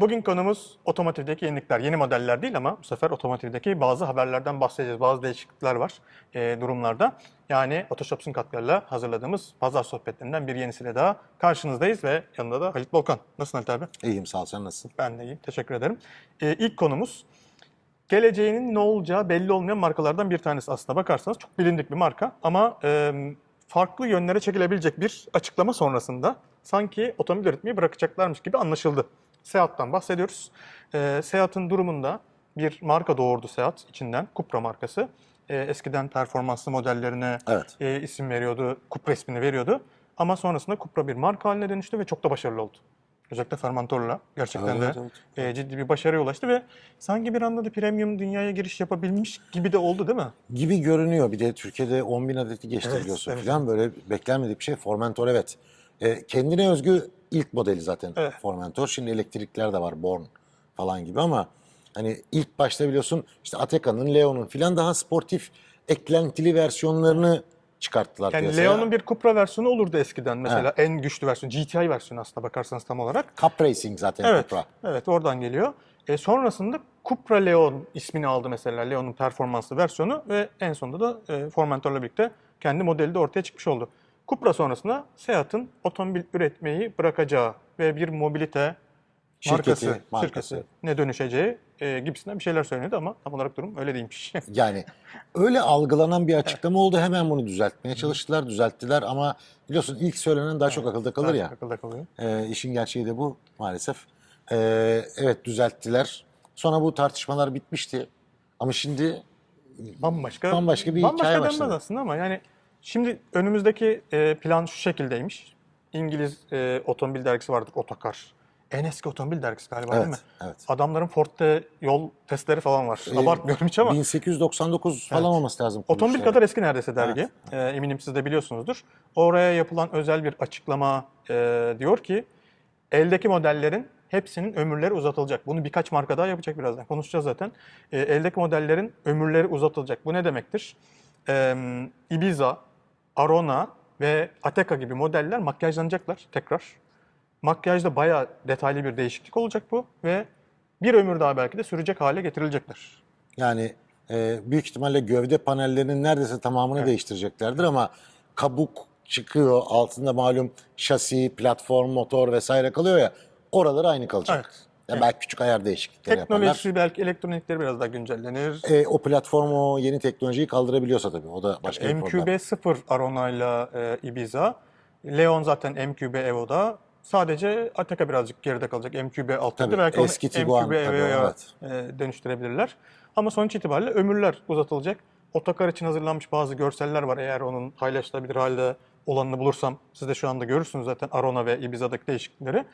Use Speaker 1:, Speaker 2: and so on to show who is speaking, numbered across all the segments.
Speaker 1: Bugün konumuz otomotivdeki yenilikler. Yeni modeller değil ama bu sefer otomotivdeki bazı haberlerden bahsedeceğiz. Bazı değişiklikler var e, durumlarda. Yani Otoshops'un katkılarıyla hazırladığımız pazar sohbetlerinden bir yenisiyle daha karşınızdayız ve yanında da Halit Volkan. Nasılsın Halit abi?
Speaker 2: İyiyim sağ ol sen nasılsın?
Speaker 1: Ben de iyiyim. Teşekkür ederim. E, ilk konumuz geleceğinin ne olacağı belli olmayan markalardan bir tanesi aslında bakarsanız. Çok bilindik bir marka ama e, farklı yönlere çekilebilecek bir açıklama sonrasında sanki otomobil üretmeyi bırakacaklarmış gibi anlaşıldı. Seat'tan bahsediyoruz. E, Seat'ın durumunda bir marka doğurdu Seat içinden, Cupra markası. E, eskiden performanslı modellerine
Speaker 2: Evet.
Speaker 1: e, isim veriyordu, Cupra ismini veriyordu. Ama sonrasında Cupra bir marka haline dönüştü ve çok da başarılı oldu. Özellikle Fermantor'la gerçekten
Speaker 2: Evet,
Speaker 1: de
Speaker 2: evet,
Speaker 1: e, ciddi bir başarıya ulaştı ve sanki bir anda da premium dünyaya giriş yapabilmiş gibi de oldu değil mi?
Speaker 2: Gibi görünüyor. Bir de Türkiye'de 10 bin adeti geçti
Speaker 1: Evet,
Speaker 2: biliyorsun
Speaker 1: evet.
Speaker 2: falan böyle beklenmedik bir şey. Formentor evet. E, kendine özgü ilk modeli zaten
Speaker 1: Evet.
Speaker 2: Formentor. Şimdi elektrikler de var Born falan gibi ama hani ilk başta biliyorsun işte Ateca'nın, Leon'un falan daha sportif eklentili versiyonlarını çıkarttılar
Speaker 1: Yani
Speaker 2: piyasaya.
Speaker 1: Leon'un bir Cupra versiyonu olurdu eskiden mesela en güçlü versiyon GTI versiyonu aslında bakarsanız tam olarak.
Speaker 2: Cup Racing zaten
Speaker 1: Evet.
Speaker 2: Cupra.
Speaker 1: Evet oradan geliyor. E, sonrasında Cupra Leon ismini aldı mesela Leon'un performanslı versiyonu ve en sonunda da e, Formentor'la birlikte kendi modeli de ortaya çıkmış oldu. Cupra sonrasında Seat'ın otomobil üretmeyi bırakacağı ve bir mobilite
Speaker 2: Şirketi,
Speaker 1: markası,
Speaker 2: markası.
Speaker 1: şirketi ne dönüşeceği e, gibisinden bir şeyler söyleniyordu ama tam olarak durum öyle değilmiş.
Speaker 2: Yani öyle algılanan bir açıklama oldu. Hemen bunu düzeltmeye çalıştılar, düzelttiler ama biliyorsun ilk söylenen daha çok akılda kalır ya.
Speaker 1: Akılda kalıyor.
Speaker 2: Ee, işin gerçeği de bu maalesef. Ee, evet düzelttiler. Sonra bu tartışmalar bitmişti. Ama şimdi
Speaker 1: Bambaşka,
Speaker 2: Bambaşka bir
Speaker 1: bambaşka
Speaker 2: hikaye başladı.
Speaker 1: aslında ama yani şimdi önümüzdeki e, plan şu şekildeymiş. İngiliz e, otomobil dergisi vardır Otokar. En eski otomobil dergisi galiba değil mi?
Speaker 2: evet, evet.
Speaker 1: Adamların Ford'da yol testleri falan var.
Speaker 2: Ee,
Speaker 1: Abartmıyorum hiç ama
Speaker 2: 1899 falan
Speaker 1: Evet.
Speaker 2: olması lazım.
Speaker 1: otomobil kadar eski neredeyse dergi. E, eminim siz de biliyorsunuzdur. Oraya yapılan özel bir açıklama e, diyor ki eldeki modellerin hepsinin ömürleri uzatılacak. Bunu birkaç marka daha yapacak birazdan. Konuşacağız zaten. E, eldeki modellerin ömürleri uzatılacak. Bu ne demektir? E, Ibiza, Arona ve Ateca gibi modeller makyajlanacaklar tekrar. Makyajda bayağı detaylı bir değişiklik olacak bu ve bir ömür daha belki de sürecek hale getirilecekler.
Speaker 2: Yani e, büyük ihtimalle gövde panellerinin neredeyse tamamını değiştireceklerdir ama kabuk çıkıyor. Altında malum şasi, platform, motor vesaire kalıyor ya. Oraları aynı kalacak.
Speaker 1: Evet.
Speaker 2: Ya belki küçük ayar değişiklikleri yaparlar.
Speaker 1: Teknolojisi belki elektronikleri biraz daha güncellenir.
Speaker 2: E, o platform o yeni teknolojiyi kaldırabiliyorsa tabii. O da başka bir problem.
Speaker 1: MQB0 Arona ile e, Ibiza. Leon zaten MQB Evo'da. Sadece Ateca birazcık geride kalacak. MQB altta.
Speaker 2: Tabii,
Speaker 1: Belki onu
Speaker 2: eski Tiguan
Speaker 1: MQB
Speaker 2: tabii,
Speaker 1: Evo'ya
Speaker 2: evet.
Speaker 1: e, dönüştürebilirler. Ama sonuç itibariyle ömürler uzatılacak. Otokar için hazırlanmış bazı görseller var. Eğer onun paylaşılabilir halde olanını bulursam siz de şu anda görürsünüz zaten Arona ve Ibiza'daki değişiklikleri.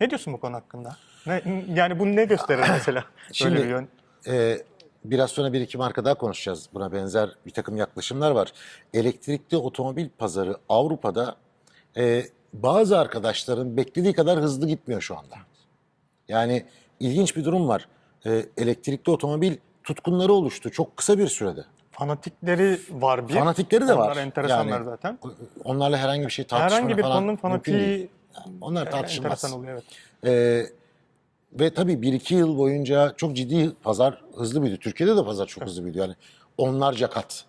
Speaker 1: Ne diyorsun bu konu hakkında? Ne, yani bu ne gösterir mesela?
Speaker 2: Şimdi-
Speaker 1: bir yön.
Speaker 2: Ee, biraz sonra bir iki marka daha konuşacağız. Buna benzer bir takım yaklaşımlar var. Elektrikli otomobil pazarı Avrupa'da e, bazı arkadaşların beklediği kadar hızlı gitmiyor şu anda. Yani ilginç bir durum var. E, elektrikli otomobil tutkunları oluştu çok kısa bir sürede.
Speaker 1: Fanatikleri var bir.
Speaker 2: Fanatikleri de var.
Speaker 1: Onlar enteresanlar
Speaker 2: Yani
Speaker 1: zaten.
Speaker 2: Onlarla herhangi bir şey tartışmaya
Speaker 1: Herhangi bir
Speaker 2: falan
Speaker 1: konunun
Speaker 2: mümkün değil.
Speaker 1: fanatiği
Speaker 2: Onlar
Speaker 1: e,
Speaker 2: tartışılmaz.
Speaker 1: enteresan oluyor evet.
Speaker 2: Ee, ve tabii 1-2 yıl boyunca çok ciddi pazar hızlı büyüdü. Türkiye'de de pazar çok hızlı büyüdü. Yani onlarca kat.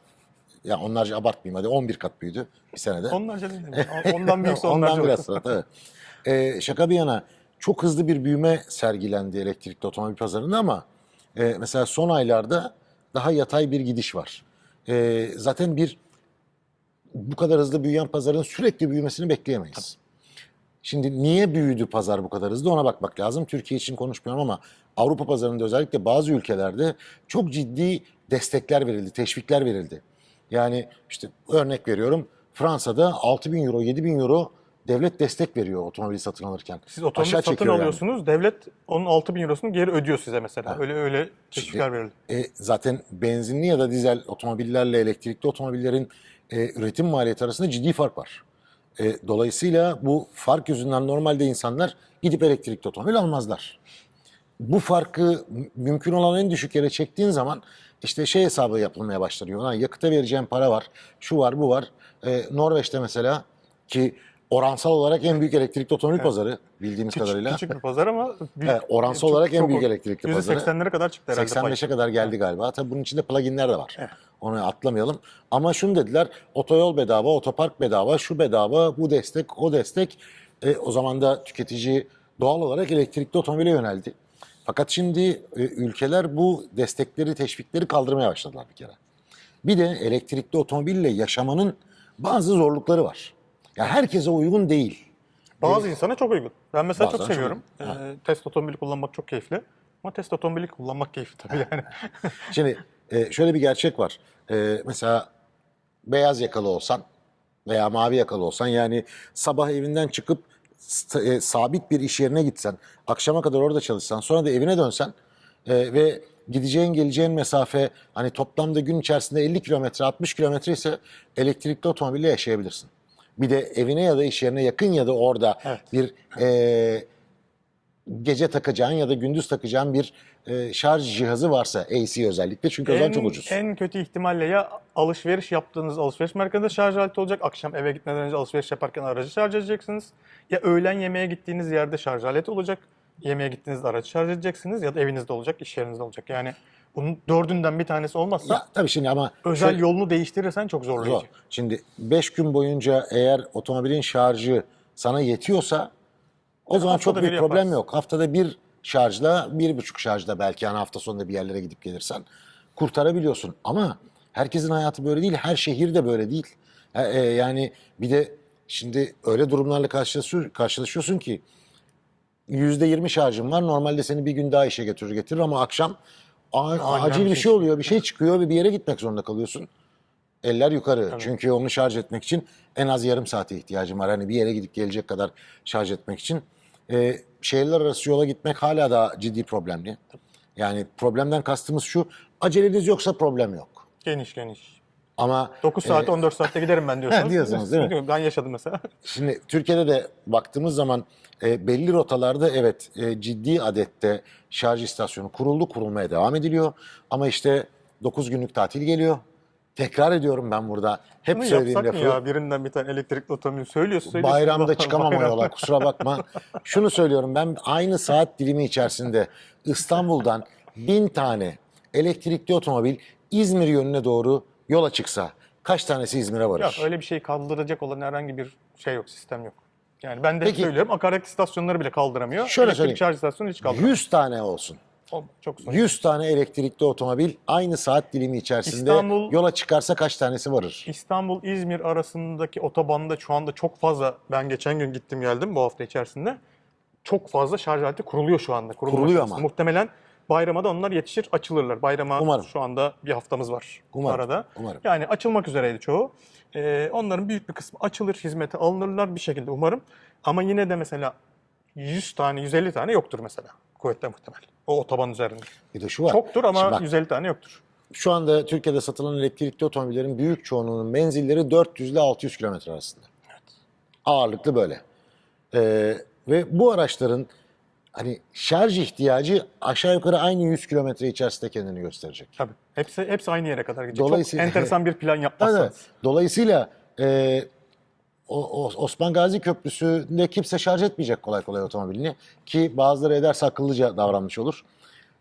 Speaker 2: Ya onlarca abartmayayım hadi 11 kat büyüdü bir senede.
Speaker 1: Onlarca değil mi? Ondan büyükse
Speaker 2: Ondan
Speaker 1: onlarca
Speaker 2: biraz
Speaker 1: olur.
Speaker 2: sonra tabii. Ee, şaka bir yana çok hızlı bir büyüme sergilendi elektrikli otomobil pazarında ama e, mesela son aylarda daha yatay bir gidiş var. E, zaten bir bu kadar hızlı büyüyen pazarın sürekli büyümesini bekleyemeyiz. Şimdi niye büyüdü pazar bu kadar hızlı ona bakmak lazım. Türkiye için konuşmuyorum ama Avrupa pazarında özellikle bazı ülkelerde çok ciddi destekler verildi, teşvikler verildi. Yani işte örnek veriyorum Fransa'da 6 bin euro, 7 bin euro devlet destek veriyor otomobili satın alırken.
Speaker 1: Siz otomobil
Speaker 2: Aşağı
Speaker 1: satın
Speaker 2: çekiyor yani.
Speaker 1: alıyorsunuz. Devlet onun 6 bin eurosunu geri ödüyor size mesela. Öyle öyle teşvikler verildi.
Speaker 2: E, zaten benzinli ya da dizel otomobillerle elektrikli otomobillerin e, üretim maliyeti arasında ciddi fark var. E, dolayısıyla bu fark yüzünden normalde insanlar gidip elektrikli otomobil almazlar. Bu farkı mümkün olan en düşük yere çektiğin zaman işte şey hesabı yapılmaya başlanıyor. Lan yakıta vereceğim para var, şu var, bu var. E, Norveç'te mesela ki oransal olarak en büyük elektrikli otomobil pazarı bildiğimiz
Speaker 1: Küçük,
Speaker 2: kadarıyla.
Speaker 1: küçük bir pazar ama büyük,
Speaker 2: Evet, oransal
Speaker 1: çok-
Speaker 2: olarak en
Speaker 1: çok-
Speaker 2: büyük elektrikli pazarı.
Speaker 1: %80'lere kadar çıktı herhalde. pay.
Speaker 2: 85'e kadar geldi galiba. Tabii bunun içinde pluginler de var.
Speaker 1: Evet.
Speaker 2: Onu atlamayalım. Ama şunu dediler, otoyol bedava, otopark bedava, şu bedava, bu destek, o destek. E, o zaman da tüketici doğal olarak elektrikli otomobile yöneldi. Fakat şimdi e, ülkeler bu destekleri, teşvikleri kaldırmaya başladılar bir kere. Bir de elektrikli otomobille yaşamanın bazı zorlukları var. Yani herkese uygun değil.
Speaker 1: Bazı insana çok uygun. Ben mesela çok
Speaker 2: çok
Speaker 1: seviyorum.
Speaker 2: uygun.
Speaker 1: Ee, test otomobili kullanmak çok keyifli. Ama test otomobili kullanmak keyifli tabii yani.
Speaker 2: Şimdi e, şöyle bir gerçek var. E, mesela beyaz yakalı olsan veya mavi yakalı olsan yani sabah evinden çıkıp e, sabit bir iş yerine gitsen, akşama kadar orada çalışsan, sonra da evine dönsen e, ve gideceğin geleceğin mesafe hani toplamda gün içerisinde 50 kilometre 60 kilometre ise elektrikli otomobille yaşayabilirsin. Bir de evine ya da iş yerine yakın ya da orada
Speaker 1: Evet.
Speaker 2: bir e, gece takacağın ya da gündüz takacağın bir e, şarj cihazı varsa AC özellikle çünkü o zaman çok ucuz.
Speaker 1: En kötü ihtimalle ya alışveriş yaptığınız alışveriş merkezinde şarj aleti olacak. Akşam eve gitmeden önce alışveriş yaparken aracı şarj edeceksiniz. Ya öğlen yemeğe gittiğiniz yerde şarj aleti olacak. Yemeğe gittiğinizde aracı şarj edeceksiniz ya da evinizde olacak, iş yerinizde olacak. Yani bunun dördünden bir tanesi olmazsa
Speaker 2: Ya, tabii şimdi ama
Speaker 1: özel
Speaker 2: şöyle-
Speaker 1: yolunu değiştirirsen çok zorlayıcı.
Speaker 2: Zor. Şimdi 5 gün boyunca eğer otomobilin şarjı sana yetiyorsa o zaman çok büyük problem yok. Haftada bir şarjla, bir buçuk şarjla belki yani hafta sonunda bir yerlere gidip gelirsen kurtarabiliyorsun. Ama herkesin hayatı böyle değil, her şehir de böyle değil. E, e, yani bir de şimdi öyle durumlarla karşılaşıyor- karşılaşıyorsun ki %20 şarjın var. Normalde seni bir gün daha işe götürür getirir ama akşam acil
Speaker 1: bir şey
Speaker 2: şey oluyor, bir şey çıkıyor ve bir yere gitmek zorunda kalıyorsun. Eller yukarı. Çünkü onu şarj etmek için en az yarım saate ihtiyacım var. Hani bir yere gidip gelecek kadar şarj etmek için. Ee, şehirler arası yola gitmek hala da ciddi problemli. Yani problemden kastımız şu, aceleniz yoksa problem yok.
Speaker 1: Geniş geniş.
Speaker 2: Ama
Speaker 1: 9 saat 14 saatte giderim ben diyorsanız.
Speaker 2: He, diyorsunuz, değil mi?
Speaker 1: Ben yaşadım mesela.
Speaker 2: Şimdi Türkiye'de de baktığımız zaman e, belli rotalarda evet e, ciddi adette şarj istasyonu kuruldu, kurulmaya devam ediliyor. Ama işte 9 günlük tatil geliyor. Tekrar ediyorum ben burada. Hep
Speaker 1: Bunu
Speaker 2: söylediğim
Speaker 1: yapsak mı
Speaker 2: lafı.
Speaker 1: ya? Birinden bir tane elektrikli otomobil söylüyorsun söylüyorsun.
Speaker 2: Bayramda çıkamam o yola kusura bakma. Şunu söylüyorum ben aynı saat dilimi içerisinde İstanbul'dan bin tane elektrikli otomobil İzmir yönüne doğru yola çıksa kaç tanesi İzmir'e varır?
Speaker 1: Yok öyle bir şey kaldıracak olan herhangi bir şey yok, sistem yok. Yani ben de
Speaker 2: Peki.
Speaker 1: söylüyorum akaryakıt istasyonları bile kaldıramıyor.
Speaker 2: Şöyle
Speaker 1: Elektrik
Speaker 2: söyleyeyim.
Speaker 1: şarj istasyonu hiç kaldıramıyor.
Speaker 2: 100 tane olsun.
Speaker 1: Olmaz, Çok zor.
Speaker 2: 100 tane elektrikli otomobil aynı saat dilimi içerisinde
Speaker 1: İstanbul-
Speaker 2: yola çıkarsa kaç tanesi varır?
Speaker 1: İstanbul-İzmir arasındaki otobanda şu anda çok fazla, ben geçen gün gittim geldim bu hafta içerisinde. Çok fazla şarj aleti kuruluyor şu anda.
Speaker 2: Kuruluyor
Speaker 1: aşamasında.
Speaker 2: ama.
Speaker 1: Muhtemelen bayrama da onlar yetişir, açılırlar. Bayrama
Speaker 2: Umarım.
Speaker 1: şu anda bir haftamız var
Speaker 2: Umarım,
Speaker 1: arada.
Speaker 2: umarım.
Speaker 1: Yani açılmak üzereydi çoğu. Ee, onların büyük bir kısmı açılır, hizmete alınırlar bir şekilde umarım. Ama yine de mesela 100 tane, 150 tane yoktur mesela. Kuvvetle muhtemel. O otoban üzerinde.
Speaker 2: Bir de şu var.
Speaker 1: Çoktur ama
Speaker 2: bak,
Speaker 1: 150 tane yoktur.
Speaker 2: şu anda Türkiye'de satılan elektrikli otomobillerin büyük çoğunluğunun menzilleri 400 ile 600 kilometre arasında. Ağırlıklı böyle. Ee, ve bu araçların hani şarj ihtiyacı aşağı yukarı aynı 100 kilometre içerisinde kendini gösterecek.
Speaker 1: Tabii. Hepsi hepsi aynı yere kadar gidecek.
Speaker 2: Dolayısıyla-
Speaker 1: Çok enteresan bir plan
Speaker 2: Evet.
Speaker 1: yapmazsanız.
Speaker 2: Dolayısıyla e, o, o- Osman Gazi Köprüsü'nde kimse şarj etmeyecek kolay kolay otomobilini ki bazıları ederse akıllıca davranmış olur.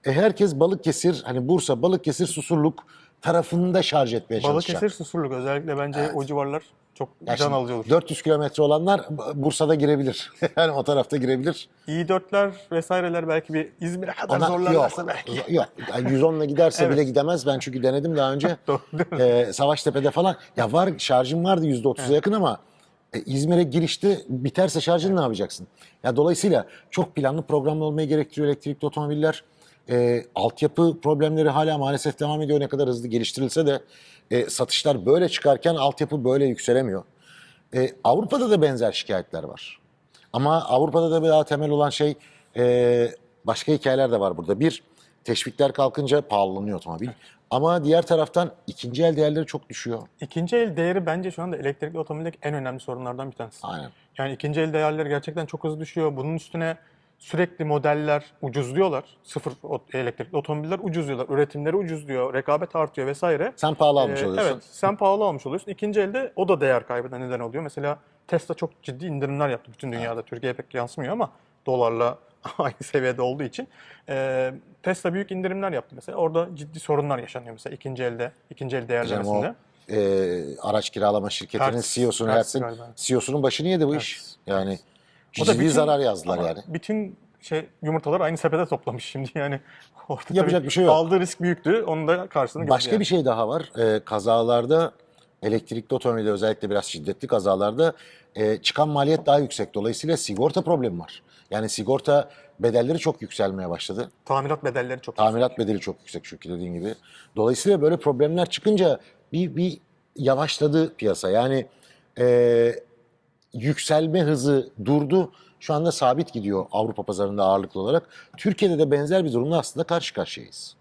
Speaker 2: E, herkes Balıkesir, hani Bursa, Balıkesir, Susurluk tarafında şarj etmeye çalışacak.
Speaker 1: Balıkesir Susurluk özellikle bence o civarlar çok
Speaker 2: Ya
Speaker 1: can alıcı olur.
Speaker 2: 400 kilometre olanlar Bursa'da girebilir. yani o tarafta girebilir.
Speaker 1: i4'ler vesaireler belki bir İzmir'e kadar
Speaker 2: Ona,
Speaker 1: zorlarlarsa
Speaker 2: yok,
Speaker 1: belki.
Speaker 2: yok. Yani 110'la giderse
Speaker 1: Evet.
Speaker 2: bile gidemez. Ben çünkü denedim daha önce.
Speaker 1: Doğru?
Speaker 2: Ee, Savaştepe'de falan. Ya var şarjım vardı %30'a yakın ama e, İzmir'e girişte biterse şarjını ne yapacaksın? Ya dolayısıyla çok planlı programlı olmayı gerektiriyor elektrikli otomobiller. E, altyapı problemleri hala maalesef devam ediyor ne kadar hızlı geliştirilse de e, satışlar böyle çıkarken altyapı böyle yükselemiyor. E, Avrupa'da da benzer şikayetler var. Ama Avrupa'da da daha temel olan şey e, başka hikayeler de var burada. Bir, teşvikler kalkınca pahalanıyor otomobil. Ama diğer taraftan ikinci el değerleri çok düşüyor.
Speaker 1: İkinci el değeri bence şu anda elektrikli otomobildeki en önemli sorunlardan bir tanesi.
Speaker 2: Aynen.
Speaker 1: Yani ikinci el değerleri gerçekten çok hızlı düşüyor. Bunun üstüne sürekli modeller ucuzluyorlar. Sıfır elektrikli otomobiller ucuzluyorlar. Üretimleri ucuzluyor. Rekabet artıyor vesaire.
Speaker 2: Sen pahalı almış
Speaker 1: Ee,
Speaker 2: oluyorsun.
Speaker 1: Evet, sen pahalı almış oluyorsun. İkinci elde o da değer kaybına neden oluyor. Mesela Tesla çok ciddi indirimler yaptı bütün dünyada. Türkiye'ye pek yansımıyor ama dolarla aynı seviyede olduğu için. Ee, Tesla büyük indirimler yaptı mesela. Orada ciddi sorunlar yaşanıyor mesela ikinci elde, ikinci el
Speaker 2: Canım o
Speaker 1: değerlemesinde.
Speaker 2: e, araç kiralama şirketinin
Speaker 1: Hertz,
Speaker 2: CEO'sunu
Speaker 1: Hertz
Speaker 2: Hertz'in. CEO'sunun başını yedi bu iş.
Speaker 1: Hertz.
Speaker 2: Yani
Speaker 1: O da
Speaker 2: ciddi
Speaker 1: bütün-
Speaker 2: zarar yazdılar yani.
Speaker 1: Bütün şey yumurtaları aynı sepete toplamış şimdi yani. Orada
Speaker 2: Yapacak bir şey yok.
Speaker 1: Aldığı risk büyüktü. Onun da gördü
Speaker 2: Başka
Speaker 1: yani.
Speaker 2: bir şey daha var. Ee, kazalarda elektrikli otomobilde özellikle biraz şiddetli kazalarda e, çıkan maliyet daha yüksek. Dolayısıyla sigorta problemi var. Yani sigorta bedelleri çok yükselmeye başladı.
Speaker 1: Tamirat bedelleri çok
Speaker 2: Tamirat bedeli çok yüksek çünkü dediğin gibi. Dolayısıyla böyle problemler çıkınca bir, bir yavaşladı piyasa. Yani e, yükselme hızı durdu. Şu anda sabit gidiyor Avrupa pazarında ağırlıklı olarak. Türkiye'de de benzer bir durumla aslında karşı karşıyayız.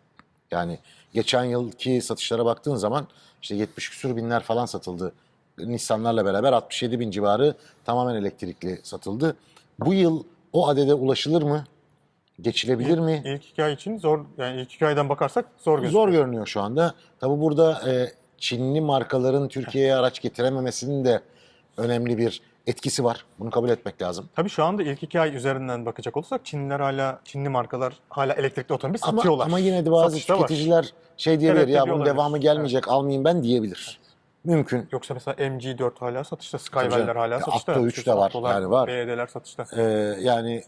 Speaker 2: Yani geçen yılki satışlara baktığın zaman işte 70 küsur binler falan satıldı. Nissanlarla beraber 67 bin civarı tamamen elektrikli satıldı. Bu yıl o adede ulaşılır mı? Geçilebilir mi?
Speaker 1: İlk iki ay için zor, yani ilk iki aydan bakarsak zor gözüküyor.
Speaker 2: Zor görünüyor şu anda. Tabi burada e, Çinli markaların Türkiye'ye araç getirememesinin de önemli bir etkisi var. Bunu kabul etmek lazım.
Speaker 1: Tabii şu anda ilk iki ay üzerinden bakacak olursak Çinliler hala, Çinli markalar hala elektrikli otomobil
Speaker 2: Ama,
Speaker 1: satıyorlar.
Speaker 2: ama yine de bazı
Speaker 1: Satışta var.
Speaker 2: tüketiciler şey diyebilir
Speaker 1: Evet,
Speaker 2: ya bunun
Speaker 1: olabilir.
Speaker 2: devamı gelmeyecek almayayım ben diyebilir. Mümkün.
Speaker 1: Yoksa mesela MG4 hala satışta,
Speaker 2: canım.
Speaker 1: hala satışta.
Speaker 2: Atto 3 de var,
Speaker 1: Atto'lar,
Speaker 2: yani var.
Speaker 1: BYD'ler satışta.
Speaker 2: Ee, yani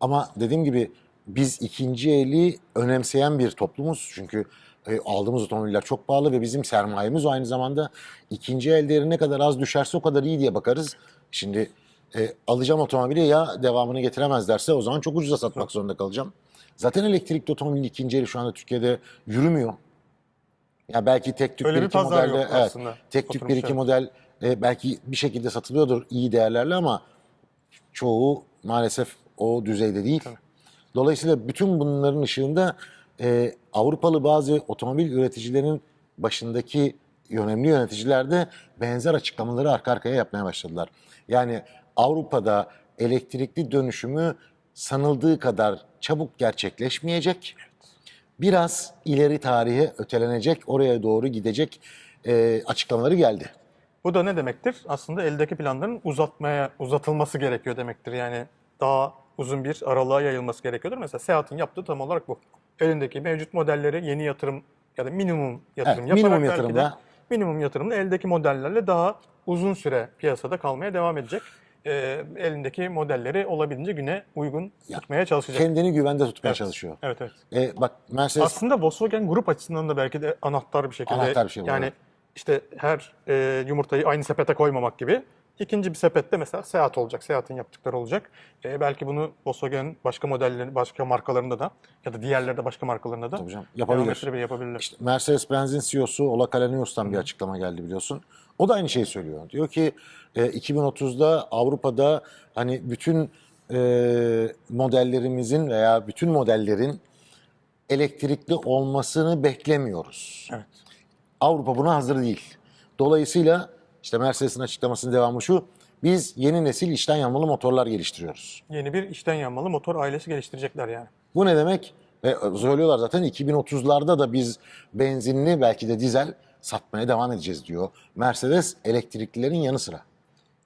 Speaker 2: ama dediğim gibi biz ikinci eli önemseyen bir toplumuz. Çünkü e, aldığımız otomobiller çok pahalı ve bizim sermayemiz aynı zamanda ikinci el değeri ne kadar az düşerse o kadar iyi diye bakarız. Şimdi e, alacağım otomobili ya devamını getiremezlerse o zaman çok ucuza satmak zorunda kalacağım. Zaten elektrikli otomobilin ikinci eli şu anda Türkiye'de yürümüyor. Ya belki tek tük
Speaker 1: Öyle
Speaker 2: bir
Speaker 1: bir
Speaker 2: iki modelde
Speaker 1: yok
Speaker 2: evet, tek tük bir iki
Speaker 1: evet.
Speaker 2: model e, belki bir şekilde satılıyordur iyi değerlerle ama çoğu maalesef o düzeyde değil.
Speaker 1: Tabii.
Speaker 2: Dolayısıyla bütün bunların ışığında e, Avrupalı bazı otomobil üreticilerin başındaki önemli yöneticiler de benzer açıklamaları arka arkaya yapmaya başladılar. Yani Avrupa'da elektrikli dönüşümü sanıldığı kadar çabuk gerçekleşmeyecek. Biraz ileri tarihe ötelenecek, oraya doğru gidecek e, açıklamaları geldi.
Speaker 1: Bu da ne demektir? Aslında eldeki planların uzatmaya uzatılması gerekiyor demektir. Yani daha uzun bir aralığa yayılması gerekiyordur. Mesela Seat'ın yaptığı tam olarak bu. Elindeki mevcut modelleri yeni yatırım ya da minimum yatırım
Speaker 2: Evet,
Speaker 1: yaparak
Speaker 2: minimum
Speaker 1: belki de
Speaker 2: yatırımla.
Speaker 1: minimum yatırımla eldeki modellerle daha uzun süre piyasada kalmaya devam edecek. Ee, elindeki modelleri olabildiğince güne uygun
Speaker 2: Ya,
Speaker 1: tutmaya çalışacak.
Speaker 2: Kendini güvende tutmaya
Speaker 1: Evet.
Speaker 2: çalışıyor.
Speaker 1: Evet evet.
Speaker 2: E, bak Mercedes
Speaker 1: Aslında Volkswagen grup açısından da belki de anahtar bir şekilde.
Speaker 2: Anahtar bir şey bu,
Speaker 1: Yani
Speaker 2: evet.
Speaker 1: işte her e, yumurtayı aynı sepete koymamak gibi. İkinci bir sepette mesela Seat olacak. Seat'in yaptıkları olacak. E, belki bunu Volkswagen başka modelleri, başka markalarında da ya da diğerleri de başka markalarında da
Speaker 2: Tabii canım, yapabilir.
Speaker 1: ettirebilir, yapabilirler.
Speaker 2: İşte Mercedes-Benz'in CEO'su Ola Kalenius'tan bir açıklama geldi biliyorsun. O da aynı şeyi söylüyor. Diyor ki e, 2030'da Avrupa'da hani bütün e, modellerimizin veya bütün modellerin elektrikli olmasını beklemiyoruz.
Speaker 1: Evet.
Speaker 2: Avrupa buna hazır değil. Dolayısıyla işte Mercedes'in açıklamasının devamı şu. Biz yeni nesil içten yanmalı motorlar geliştiriyoruz.
Speaker 1: Yeni bir içten yanmalı motor ailesi geliştirecekler yani.
Speaker 2: Bu ne demek? Ve söylüyorlar zaten 2030'larda da biz benzinli belki de dizel satmaya devam edeceğiz diyor. Mercedes elektriklilerin yanı sıra.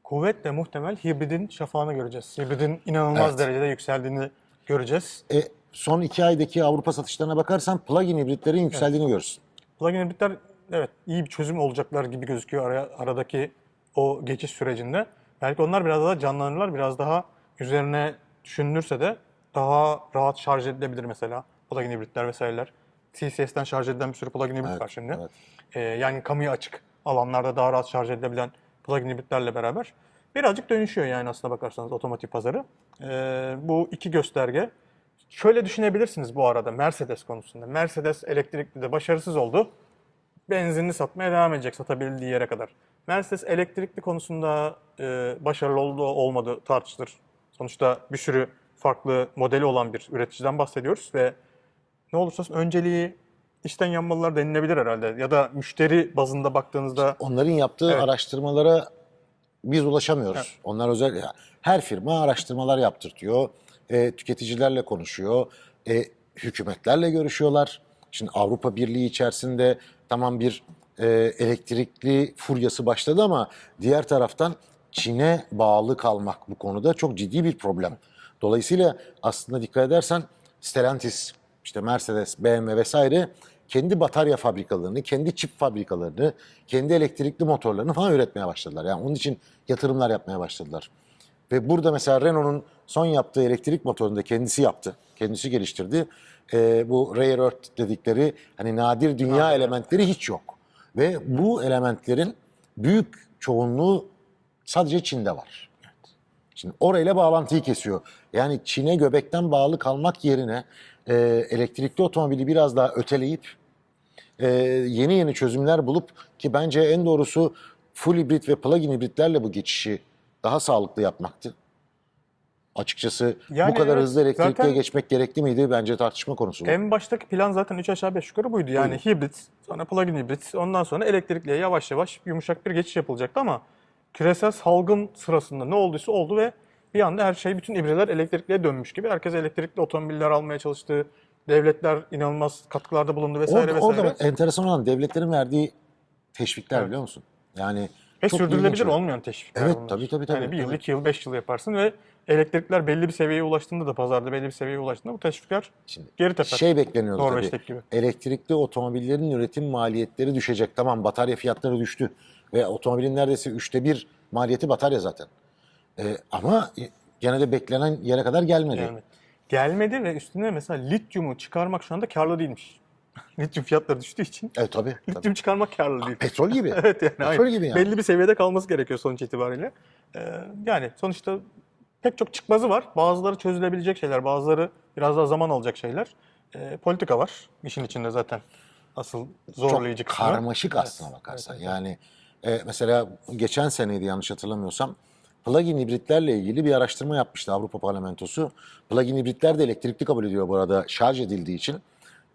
Speaker 1: Kuvvetle muhtemel hibridin şafağını göreceğiz. Hibridin inanılmaz
Speaker 2: Evet.
Speaker 1: derecede yükseldiğini göreceğiz.
Speaker 2: E, son iki aydaki Avrupa satışlarına bakarsan plug-in hibritlerin yükseldiğini görürsün.
Speaker 1: Plug-in hibritler evet iyi bir çözüm olacaklar gibi gözüküyor araya, aradaki o geçiş sürecinde. Belki onlar biraz daha canlanırlar, biraz daha üzerine düşünülürse de daha rahat şarj edilebilir mesela plug-in hibritler vesaireler. CCS'ten şarj edilen bir sürü plug-in hibrit
Speaker 2: Evet,
Speaker 1: var şimdi.
Speaker 2: evet.
Speaker 1: Ee, yani kamuya açık alanlarda daha rahat şarj edilebilen plug-in hibritlerle beraber birazcık dönüşüyor yani aslına bakarsanız otomotiv pazarı. Ee, bu iki gösterge Şöyle düşünebilirsiniz bu arada Mercedes konusunda. Mercedes elektrikli de başarısız oldu. Benzinli satmaya devam edecek satabildiği yere kadar. Mercedes elektrikli konusunda e, başarılı oldu olmadı tartışılır. Sonuçta bir sürü farklı modeli olan bir üreticiden bahsediyoruz ve ne olursa olsun önceliği içten yanmalılar denilebilir herhalde. Ya da müşteri bazında baktığınızda
Speaker 2: Onların yaptığı
Speaker 1: Evet.
Speaker 2: araştırmalara biz ulaşamıyoruz. Onlar özel ya, her firma araştırmalar yaptırtıyor. e, tüketicilerle konuşuyor, e, hükümetlerle görüşüyorlar. Şimdi Avrupa Birliği içerisinde tamam bir e, elektrikli furyası başladı ama diğer taraftan Çin'e bağlı kalmak bu konuda çok ciddi bir problem. Dolayısıyla aslında dikkat edersen Stellantis, işte Mercedes, BMW vesaire kendi batarya fabrikalarını, kendi çip fabrikalarını, kendi elektrikli motorlarını falan üretmeye başladılar. Yani onun için yatırımlar yapmaya başladılar. Ve burada mesela Renault'un son yaptığı elektrik motorunu da kendisi yaptı. Kendisi geliştirdi. Ee, bu rare earth dedikleri hani nadir dünya
Speaker 1: Nadir.
Speaker 2: elementleri hiç yok. Ve bu elementlerin büyük çoğunluğu sadece Çin'de var. Şimdi orayla bağlantıyı kesiyor. Yani Çin'e göbekten bağlı kalmak yerine e, elektrikli otomobili biraz daha öteleyip e, yeni yeni çözümler bulup ki bence en doğrusu full hibrit ve plug-in hibritlerle bu geçişi daha sağlıklı yapmaktı. Açıkçası
Speaker 1: Yani
Speaker 2: bu kadar
Speaker 1: evet,
Speaker 2: hızlı elektrikliye
Speaker 1: zaten-
Speaker 2: geçmek gerekli miydi? Bence tartışma konusu bu.
Speaker 1: En baştaki plan zaten 3 aşağı 5 yukarı buydu. Yani hibrit, sonra plug-in hibrit, ondan sonra elektrikliye yavaş yavaş yumuşak bir geçiş yapılacaktı ama küresel salgın sırasında ne olduysa oldu ve bir anda her şey, bütün ibreler elektrikliye dönmüş gibi. Herkes elektrikli otomobiller almaya çalıştı. Devletler inanılmaz katkılarda bulundu vesaire
Speaker 2: Orada,
Speaker 1: vesaire.
Speaker 2: orada enteresan olan devletlerin verdiği teşvikler biliyor musun? Yani
Speaker 1: Ve
Speaker 2: çok
Speaker 1: sürdürülebilir olmayan teşvikler
Speaker 2: Evet,
Speaker 1: bunlar.
Speaker 2: tabii, tabii, tabii,
Speaker 1: Yani bir yıl,
Speaker 2: tabii.
Speaker 1: iki yıl, beş yıl yaparsın ve elektrikler belli bir seviyeye ulaştığında da pazarda belli bir seviyeye ulaştığında bu teşvikler
Speaker 2: Şimdi
Speaker 1: geri teper.
Speaker 2: Şey bekleniyordu tabii.
Speaker 1: Norveç'teki gibi.
Speaker 2: Elektrikli otomobillerin üretim maliyetleri düşecek. Tamam batarya fiyatları düştü. Ve otomobilin neredeyse üçte bir maliyeti batarya zaten. Ee, ama gene de beklenen yere kadar gelmedi.
Speaker 1: Yani gelmedi ve üstüne mesela lityumu çıkarmak şu anda karlı değilmiş. Lityum fiyatları düştüğü için
Speaker 2: Evet tabii. tabii.
Speaker 1: lityum çıkarmak karlı değil.
Speaker 2: Petrol gibi.
Speaker 1: evet yani
Speaker 2: Petrol
Speaker 1: aynı.
Speaker 2: gibi yani.
Speaker 1: Belli bir seviyede kalması gerekiyor sonuç itibariyle. Ee, yani sonuçta pek çok çıkmazı var. Bazıları çözülebilecek şeyler, bazıları biraz daha zaman alacak şeyler. Ee, politika var işin içinde zaten. Asıl zorlayıcı
Speaker 2: Çok
Speaker 1: kısmı.
Speaker 2: karmaşık aslına
Speaker 1: Evet,
Speaker 2: bakarsan.
Speaker 1: evet, evet.
Speaker 2: Yani e, mesela geçen seneydi yanlış hatırlamıyorsam plug-in hibritlerle ilgili bir araştırma yapmıştı Avrupa Parlamentosu. Plug-in hibritler de elektrikli kabul ediyor bu arada şarj edildiği için.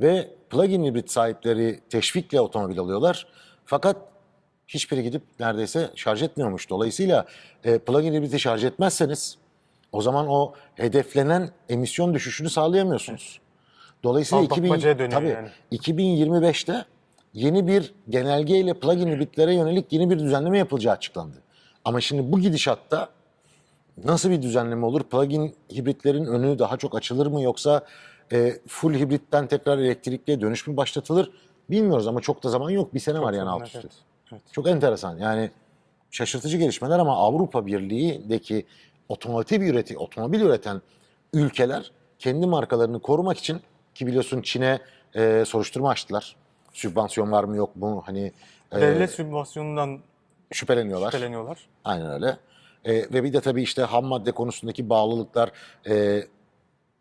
Speaker 2: Ve plug-in hibrit sahipleri teşvikle otomobil alıyorlar. Fakat hiçbiri gidip neredeyse şarj etmiyormuş. Dolayısıyla e, plug-in hibriti şarj etmezseniz o zaman o hedeflenen emisyon düşüşünü sağlayamıyorsunuz. Dolayısıyla 2000,
Speaker 1: Aldatmacaya dönüyor
Speaker 2: tabii,
Speaker 1: yani.
Speaker 2: 2025'te yeni bir genelgeyle plug-in hibritlere yönelik yeni bir düzenleme yapılacağı açıklandı. Ama şimdi bu gidişatta nasıl bir düzenleme olur? Plug-in hibritlerin önü daha çok açılır mı yoksa e, full hibritten tekrar elektrikliye dönüş mü başlatılır? Bilmiyoruz ama çok da zaman yok. Bir sene var yani alt
Speaker 1: Evet,
Speaker 2: üstü.
Speaker 1: evet.
Speaker 2: Çok enteresan. Yani şaşırtıcı gelişmeler ama Avrupa Birliği'deki otomotiv üreti, otomobil üreten ülkeler kendi markalarını korumak için ki biliyorsun Çin'e e, soruşturma açtılar. Sübvansiyon var mı yok mu hani e,
Speaker 1: Devlet sübvansiyonundan
Speaker 2: şüpheleniyorlar.
Speaker 1: şüpheleniyorlar.
Speaker 2: Aynen öyle. E, ve bir de tabii işte ham madde konusundaki bağlılıklar e,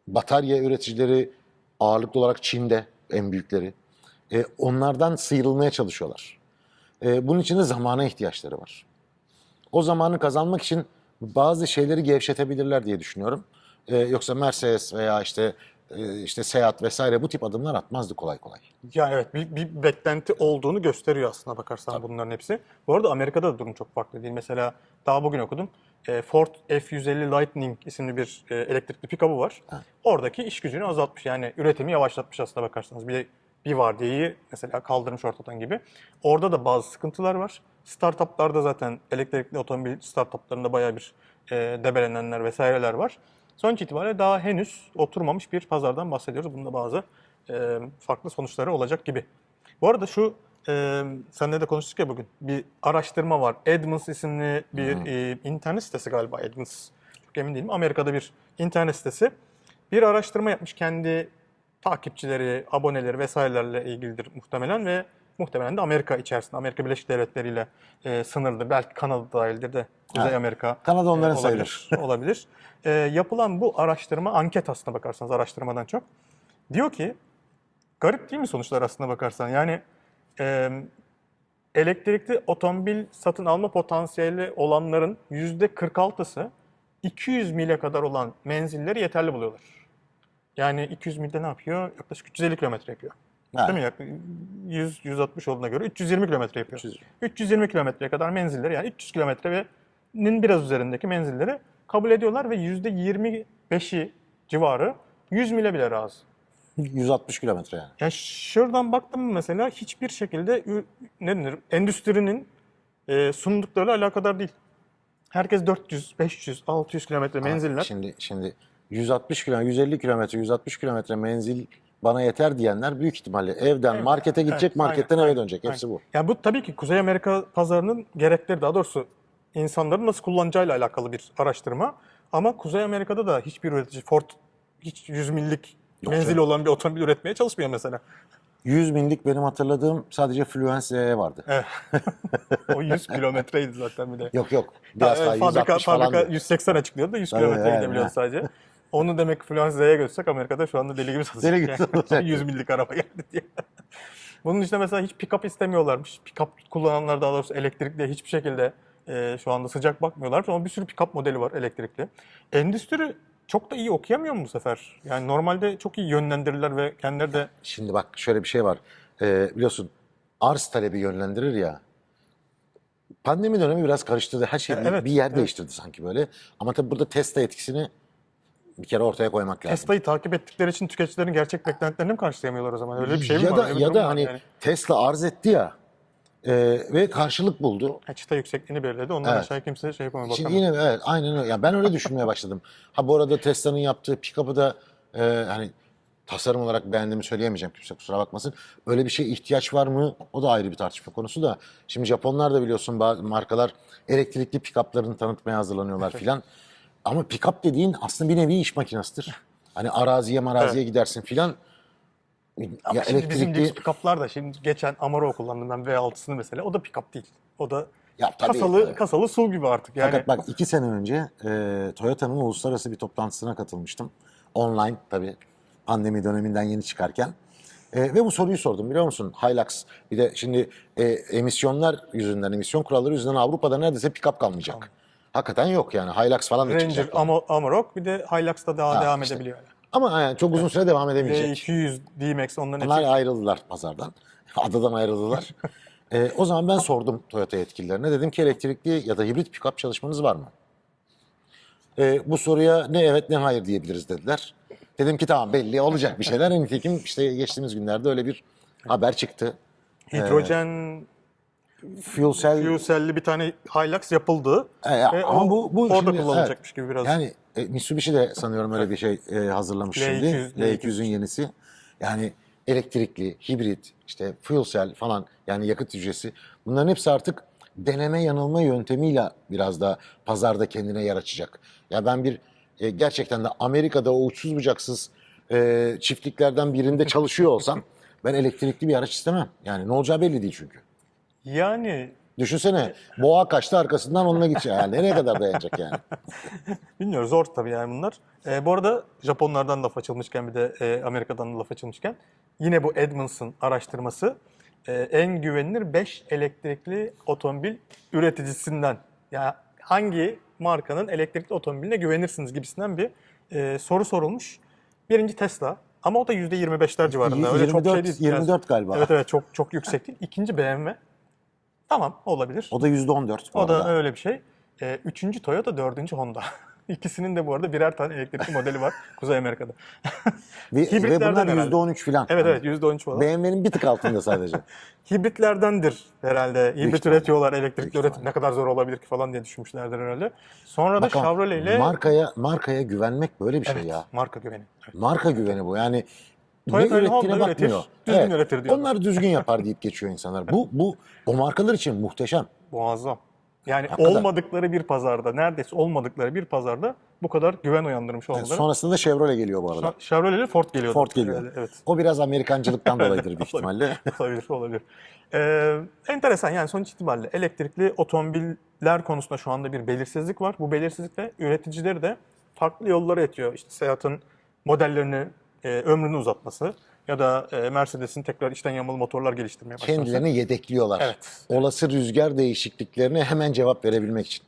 Speaker 2: batarya üreticileri ağırlıklı olarak Çin'de en büyükleri. E, onlardan sıyrılmaya çalışıyorlar. E, bunun için de zamana ihtiyaçları var. O zamanı kazanmak için bazı şeyleri gevşetebilirler diye düşünüyorum. E, yoksa Mercedes veya işte e, işte Seat vesaire bu tip adımlar atmazdı kolay kolay.
Speaker 1: Yani evet bir, bir beklenti olduğunu gösteriyor aslında bakarsan bunların hepsi. Bu arada Amerika'da da durum çok farklı değil. Mesela daha bugün okudum. E, Ford F-150 Lightning isimli bir e, elektrikli pick-up'ı var.
Speaker 2: Ha.
Speaker 1: Oradaki iş gücünü azaltmış. Yani üretimi yavaşlatmış aslında bakarsanız. Bir, bir vardiyeyi mesela kaldırmış ortadan gibi. Orada da bazı sıkıntılar var. Startuplarda zaten elektrikli otomobil startuplarında bayağı bir e, debelenenler vesaireler var. Sonuç itibariyle daha henüz oturmamış bir pazardan bahsediyoruz. Bunda bazı e, farklı sonuçları olacak gibi. Bu arada şu e, seninle de konuştuk ya bugün. Bir araştırma var. Edmunds isimli bir e, internet sitesi galiba Edmunds. Çok emin değilim. Amerika'da bir internet sitesi. Bir araştırma yapmış kendi takipçileri, aboneleri vesairelerle ilgilidir muhtemelen ve muhtemelen de Amerika içerisinde, Amerika Birleşik Devletleri ile e, sınırlı. Belki Kanada dahildir de Kuzey
Speaker 2: Ha.
Speaker 1: Amerika
Speaker 2: Kanada onların
Speaker 1: e, olabilir. olabilir. E, yapılan bu araştırma, anket aslına bakarsanız araştırmadan çok. Diyor ki, garip değil mi sonuçlar aslına bakarsan? Yani e, elektrikli otomobil satın alma potansiyeli olanların %46'sı 200 mile kadar olan menzilleri yeterli buluyorlar. Yani 200 milde ne yapıyor? Yaklaşık 350 kilometre yapıyor.
Speaker 2: Ha.
Speaker 1: Değil mi? Yak- 100 160 olduğuna göre 320 kilometre yapıyor.
Speaker 2: 320.
Speaker 1: 320 kilometreye kadar menzilleri yani 300 kilometrenin biraz üzerindeki menzilleri kabul ediyorlar ve %25'i civarı 100 mile bile razı.
Speaker 2: 160 kilometre yani.
Speaker 1: Yani şuradan baktım mesela hiçbir şekilde ne denir endüstrinin e, sunduklarıyla alakadar değil. Herkes 400, 500, 600 kilometre menziller.
Speaker 2: Şimdi şimdi 160 kilometre, 150 kilometre, 160 kilometre menzil bana yeter diyenler büyük ihtimalle evden
Speaker 1: Evet,
Speaker 2: markete gidecek,
Speaker 1: evet,
Speaker 2: marketten
Speaker 1: aynen,
Speaker 2: eve
Speaker 1: aynen,
Speaker 2: dönecek. Hepsi bu.
Speaker 1: Ya bu tabii ki Kuzey Amerika pazarının gerekleri daha doğrusu insanların nasıl kullanacağıyla alakalı bir araştırma. Ama Kuzey Amerika'da da hiçbir üretici Ford hiç 100 millik
Speaker 2: Yok
Speaker 1: menzili
Speaker 2: canım.
Speaker 1: olan bir otomobil üretmeye çalışmıyor mesela.
Speaker 2: 100 binlik benim hatırladığım sadece Fluence vardı.
Speaker 1: Evet. o 100 kilometreydi zaten bir de.
Speaker 2: Yok yok. Biraz
Speaker 1: Ya,
Speaker 2: daha
Speaker 1: fabrika,
Speaker 2: 160
Speaker 1: fabrika
Speaker 2: falandı.
Speaker 1: 180 açıklıyordu da 100
Speaker 2: Tabii,
Speaker 1: kilometre
Speaker 2: evet,
Speaker 1: gidebiliyordu
Speaker 2: evet.
Speaker 1: sadece. Onu demek Fluence'ye götürsek Amerika'da şu anda deli gibi satacak.
Speaker 2: Deli gibi satacak.
Speaker 1: 100 millik araba geldi diye. Bunun dışında mesela hiç pick-up istemiyorlarmış. Pick-up kullananlar daha doğrusu elektrikli hiçbir şekilde e, şu anda sıcak bakmıyorlar. Ama bir sürü pick-up modeli var elektrikli. Endüstri çok da iyi okuyamıyor mu bu sefer? Yani normalde çok iyi yönlendirirler ve kendileri de
Speaker 2: Şimdi bak şöyle bir şey var. Ee, biliyorsun arz talebi yönlendirir ya. Pandemi dönemi biraz karıştırdı. Her şey bir-
Speaker 1: evet,
Speaker 2: bir yer
Speaker 1: evet.
Speaker 2: değiştirdi sanki böyle. Ama tabii burada Tesla etkisini bir kere ortaya koymak lazım.
Speaker 1: Tesla'yı takip ettikleri için tüketicilerin gerçek beklentilerini mi karşılayamıyorlar o zaman? Öyle bir şey mi
Speaker 2: ya
Speaker 1: var?
Speaker 2: da
Speaker 1: Öyle
Speaker 2: ya da hani
Speaker 1: yani.
Speaker 2: Tesla arz etti ya e, ve karşılık buldu.
Speaker 1: Ha, çıta yüksekliğini belirledi. Ondan
Speaker 2: Evet.
Speaker 1: aşağı kimse şey yapamıyor.
Speaker 2: Şimdi
Speaker 1: bakamıyor.
Speaker 2: yine evet aynen öyle. Ya ben öyle düşünmeye başladım. Ha bu arada Tesla'nın yaptığı pick-up'ı da e, hani tasarım olarak beğendiğimi söyleyemeyeceğim kimse kusura bakmasın. Öyle bir şeye ihtiyaç var mı? O da ayrı bir tartışma konusu da. Şimdi Japonlar da biliyorsun bazı markalar elektrikli pick-up'larını tanıtmaya hazırlanıyorlar filan. Ama pick-up dediğin aslında bir nevi iş makinasıdır. Hani araziye maraziye gidersin filan.
Speaker 1: Ama
Speaker 2: Ya
Speaker 1: şimdi bizim
Speaker 2: elektrikli
Speaker 1: lüks pick-up'lar da şimdi geçen Amaro kullandım ben V6'sını mesela. O da pick-up değil. O da
Speaker 2: ya tabii,
Speaker 1: kasalı
Speaker 2: evet.
Speaker 1: kasalı SUV gibi artık. Yani
Speaker 2: Fakat bak iki sene önce e, Toyota'nın uluslararası bir toplantısına katılmıştım. Online tabii pandemi döneminden yeni çıkarken. E, ve bu soruyu sordum biliyor musun? Hilux bir de şimdi e, emisyonlar yüzünden, emisyon kuralları yüzünden Avrupa'da neredeyse pick-up kalmayacak. Hakikaten yok yani. Hilux falan da
Speaker 1: Ranger,
Speaker 2: çıkacak.
Speaker 1: Amo- Amarok bir de Hilux'ta daha
Speaker 2: Ha,
Speaker 1: devam
Speaker 2: işte.
Speaker 1: edebiliyor. Yani.
Speaker 2: Ama yani çok uzun süre devam edemeyecek.
Speaker 1: V200, D-Max onların
Speaker 2: Bunlar
Speaker 1: hepsi.
Speaker 2: ayrıldılar pazardan. Adadan ayrıldılar. Ee, o zaman ben sordum Toyota yetkililerine. Dedim ki elektrikli ya da hibrit pick-up çalışmanız var mı? Ee, bu soruya ne evet ne hayır diyebiliriz dediler. Dedim ki tamam belli olacak bir şeyler. Nitekim işte geçtiğimiz günlerde öyle bir haber çıktı.
Speaker 1: Hidrojen
Speaker 2: Fuel cell
Speaker 1: fuel cell'li bir tane Hilux yapıldı.
Speaker 2: E, ama bu, bu
Speaker 1: orada
Speaker 2: şimdi-
Speaker 1: kullanılacakmış gibi biraz.
Speaker 2: Yani e, Mitsubishi de sanıyorum öyle bir şey e, hazırlamış
Speaker 1: L200,
Speaker 2: şimdi. L200'ün yenisi. Yani elektrikli, hibrit, işte fuel cell falan yani yakıt hücresi. Bunların hepsi artık deneme yanılma yöntemiyle biraz da pazarda kendine yer açacak. Ya ben bir e, gerçekten de Amerika'da o uçsuz bucaksız e, çiftliklerden birinde çalışıyor olsam ben elektrikli bir araç istemem. Yani ne olacağı belli değil çünkü.
Speaker 1: Yani
Speaker 2: Düşünsene boğa kaçtı arkasından onunla gidecek. Yani nereye kadar dayanacak yani?
Speaker 1: Bilmiyoruz zor tabii yani bunlar. Ee, bu arada Japonlardan laf açılmışken bir de e, Amerika'dan da laf açılmışken yine bu Edmondson araştırması e, en güvenilir 5 elektrikli otomobil üreticisinden ya hangi markanın elektrikli otomobiline güvenirsiniz gibisinden bir e, soru sorulmuş. Birinci Tesla ama o da %25'ler civarında. Öyle çok şey
Speaker 2: 24,
Speaker 1: değil.
Speaker 2: 24 galiba.
Speaker 1: Evet evet çok çok yüksek değil. İkinci BMW. Tamam olabilir.
Speaker 2: O da %14 bu
Speaker 1: O da
Speaker 2: arada.
Speaker 1: öyle bir şey. Ee, üçüncü Toyota, dördüncü Honda. İkisinin de bu arada birer tane elektrikli modeli var Kuzey Amerika'da.
Speaker 2: Ve, ve
Speaker 1: hibritlerden
Speaker 2: bunlar
Speaker 1: herhalde.
Speaker 2: %13 filan.
Speaker 1: Evet evet yüzde on üç falan.
Speaker 2: BMW'nin bir tık altında sadece.
Speaker 1: Hibritlerdendir herhalde. Hibrit
Speaker 2: ihtimalle.
Speaker 1: üretiyorlar, elektrikli
Speaker 2: Büyük
Speaker 1: üretim ne kadar zor olabilir ki falan diye düşünmüşlerdir herhalde. Sonra da
Speaker 2: Bak ama
Speaker 1: Chevrolet ile
Speaker 2: markaya, markaya güvenmek böyle bir şey
Speaker 1: evet,
Speaker 2: ya.
Speaker 1: marka güveni. Evet.
Speaker 2: Marka güveni bu. Yani
Speaker 1: Toyota
Speaker 2: ne ürettiğine
Speaker 1: Honda üretir,
Speaker 2: bakmıyor.
Speaker 1: düzgün üretir diyorlar.
Speaker 2: Onlar düzgün yapar deyip geçiyor insanlar. Bu, bu o markalar için muhteşem.
Speaker 1: Muazzam. Yani
Speaker 2: Hakikaten.
Speaker 1: olmadıkları bir pazarda, neredeyse olmadıkları bir pazarda bu kadar güven uyandırmış olmaları.
Speaker 2: Sonrasında da Chevrolet geliyor bu arada.
Speaker 1: Chevrolet ile Ford geliyor.
Speaker 2: Ford geliyor.
Speaker 1: Evet.
Speaker 2: O biraz Amerikancılıktan dolayıdır büyük ihtimalle.
Speaker 1: olabilir, olabilir. Ee, enteresan yani sonuç itibariyle elektrikli otomobiller konusunda şu anda bir belirsizlik var. Bu belirsizlik de üreticileri de farklı yollara itiyor. İşte Seat'ın modellerini, e, ömrünü uzatması ya da e, Mercedes'in tekrar içten yanmalı motorlar geliştirmeye başlaması.
Speaker 2: Kendilerini yedekliyorlar.
Speaker 1: Evet.
Speaker 2: Olası rüzgar değişikliklerine hemen cevap verebilmek için.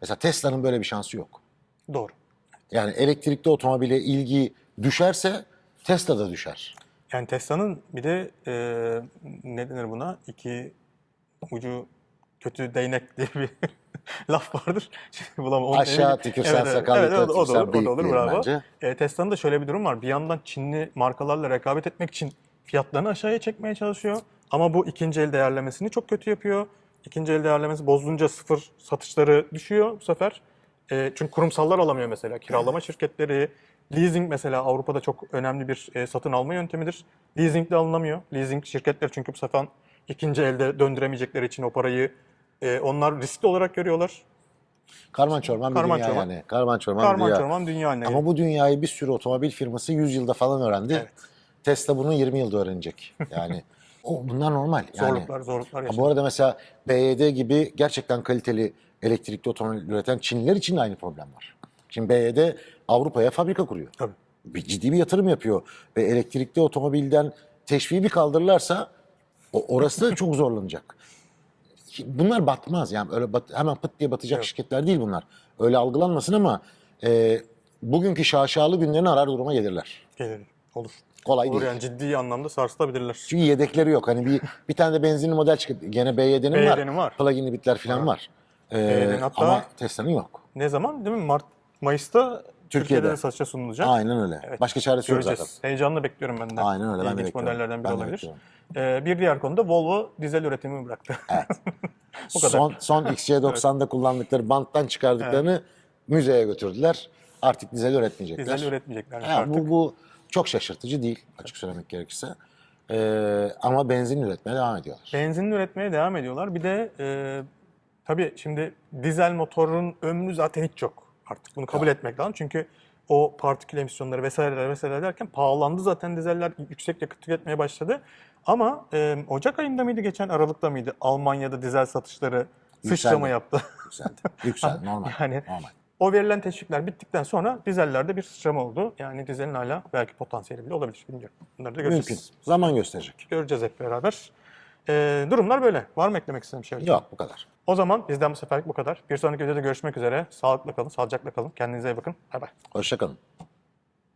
Speaker 2: Mesela Tesla'nın böyle bir şansı yok.
Speaker 1: Doğru.
Speaker 2: Yani elektrikli otomobile ilgi düşerse Tesla da düşer.
Speaker 1: Yani Tesla'nın bir de e, ne denir buna? İki ucu kötü değnek diye bir laf vardır. Şimdi bulamam.
Speaker 2: Aşağı tükürsen
Speaker 1: evet,
Speaker 2: yukarı
Speaker 1: o da- o da olur, o da olur, bravo.
Speaker 2: bence.
Speaker 1: E, Tesla'nın da şöyle bir durum var. Bir yandan Çinli markalarla rekabet etmek için fiyatlarını aşağıya çekmeye çalışıyor. Ama bu ikinci el değerlemesini çok kötü yapıyor. İkinci el değerlemesi bozulunca sıfır satışları düşüyor bu sefer. E, çünkü kurumsallar alamıyor mesela. Kiralama şirketleri, leasing mesela Avrupa'da çok önemli bir e, satın alma yöntemidir. Leasing de alınamıyor. Leasing şirketler çünkü bu sefer ikinci elde döndüremeyecekleri için o parayı e, onlar riskli olarak görüyorlar.
Speaker 2: Karman çorman bir
Speaker 1: Karman
Speaker 2: dünya
Speaker 1: çorman.
Speaker 2: yani. Karman çorman
Speaker 1: Karman
Speaker 2: dünya.
Speaker 1: çorman dünya haline
Speaker 2: Ama bu dünyayı bir sürü otomobil firması 100 yılda falan öğrendi.
Speaker 1: Evet.
Speaker 2: Tesla bunu 20 yılda öğrenecek. Yani o bunlar normal. Yani,
Speaker 1: Zorluklar, zorluklar yaşanıyor.
Speaker 2: bu arada mesela BYD gibi gerçekten kaliteli elektrikli otomobil üreten Çinliler için de aynı problem var. Şimdi BYD Avrupa'ya fabrika kuruyor.
Speaker 1: Tabii.
Speaker 2: Bir ciddi bir yatırım yapıyor ve elektrikli otomobilden teşviği bir kaldırırlarsa o- orası da çok zorlanacak. Bunlar batmaz yani öyle bat- hemen pıt diye batacak
Speaker 1: Evet.
Speaker 2: şirketler değil bunlar. Öyle algılanmasın ama e, bugünkü şaşalı günlerini arar duruma gelirler.
Speaker 1: Gelir. Olur.
Speaker 2: Kolay
Speaker 1: Olur
Speaker 2: değil.
Speaker 1: yani ciddi anlamda sarsılabilirler.
Speaker 2: Çünkü yedekleri yok. Hani bir bir tane de benzinli model çıkıp gene BYD'nin var.
Speaker 1: BYD'nin var.
Speaker 2: Plug-in hibritler falan var. Ee,
Speaker 1: BYD'nin hatta-
Speaker 2: ama Tesla'nın yok.
Speaker 1: Ne zaman değil mi? Mart, Mayıs'ta Türkiye'de, de satışa sunulacak.
Speaker 2: Aynen öyle.
Speaker 1: Evet.
Speaker 2: Başka çaresi yok zaten.
Speaker 1: Heyecanla bekliyorum ben de.
Speaker 2: Aynen öyle. Ben de
Speaker 1: İlginç modellerden biri
Speaker 2: Ben
Speaker 1: olabilir.
Speaker 2: bekliyorum.
Speaker 1: Ee, bir diğer konuda Volvo dizel üretimi bıraktı. Bu kadar.
Speaker 2: Son, son XC90'da kullandıkları banttan çıkardıklarını müzeye götürdüler. Artık dizel üretmeyecekler.
Speaker 1: dizel üretmeyeceklermiş
Speaker 2: Ha,
Speaker 1: artık.
Speaker 2: bu, bu çok şaşırtıcı değil açık söylemek gerekirse. Ee, ama benzin üretmeye devam ediyorlar.
Speaker 1: Benzinli üretmeye devam ediyorlar. Bir de e, tabii şimdi dizel motorun ömrü zaten hiç yok. Artık bunu kabul etmek lazım. Çünkü o partikül emisyonları vesaireler vesaire derken pahalandı zaten dizeller yüksek yakıt tüketmeye başladı. Ama e, Ocak ayında mıydı geçen Aralık'ta mıydı Almanya'da dizel satışları sıçrama yaptı.
Speaker 2: Yükseldi. Yükseldi. Normal.
Speaker 1: Yani-
Speaker 2: normal.
Speaker 1: o verilen teşvikler bittikten sonra dizellerde bir sıçrama oldu. Yani dizelin hala belki potansiyeli bile olabilir bilmiyorum. Bunları da göreceğiz.
Speaker 2: Mümkün. Zaman gösterecek.
Speaker 1: Göreceğiz hep beraber. E, durumlar böyle. Var mı eklemek istediğin bir şey?
Speaker 2: Yok bu kadar.
Speaker 1: O zaman bizden bu seferlik bu kadar. Bir sonraki videoda görüşmek üzere. Sağlıkla kalın, sağlıcakla kalın. Kendinize iyi bakın. Bay bay.
Speaker 2: Hoşçakalın.